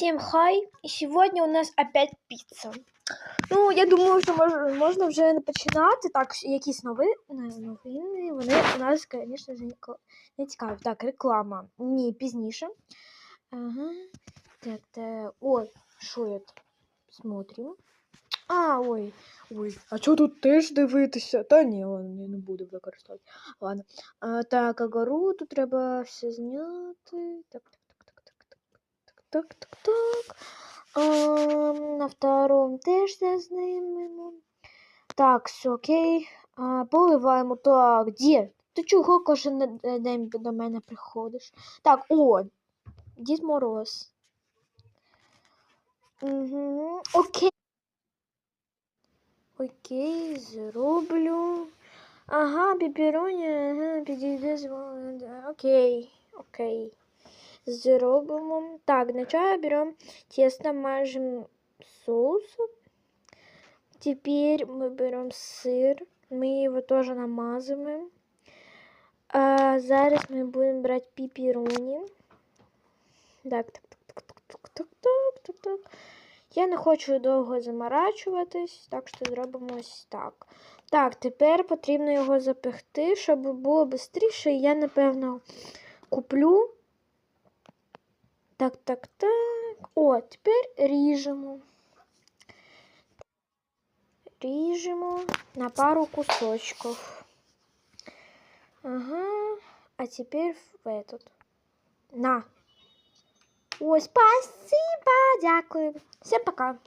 Всем хай! И сегодня у нас опять піца. Ну, я думаю, що мож, можна вже починати. Так, якісь новини, новини вони у нас, звісно ж, ніко- не цікаві. Так, реклама. Ні, пізніше. Ага. Так, так. Ой, що я тут? Смотрю. А, ой, ой. А що тут теж дивитися? Та ні, ладно, я не буду використовувати. Ладно. А, так, а гору тут треба все зняти. Так, так, так, так, так. А, на втором теж все знімемо. Так, все окей. А, поливаємо. Так, де? Ти чого кожен е, день до мене приходиш? Так, о, Дід Мороз. Угу. Окей. Окей, зроблю. Ага, пеппероні, ага, підійде з Окей, окей зробимо. Так, сначала берем тесто, мажемо соусом. Теперь мы берем сыр. Мы его тоже намазываем. А зараз мы будем брать пепперони. Так, так, так, так, так, так, так, так. Я не хочу довго заморачуватись, так що зробимо ось так. Так, тепер потрібно його запекти, щоб було швидше. Я, напевно, куплю Так, так, так. О, тепер ріжемо. Ріжемо на пару кусочків. Ага. А теперь в этот. На. Ой, спасибо, дякую. Всем пока.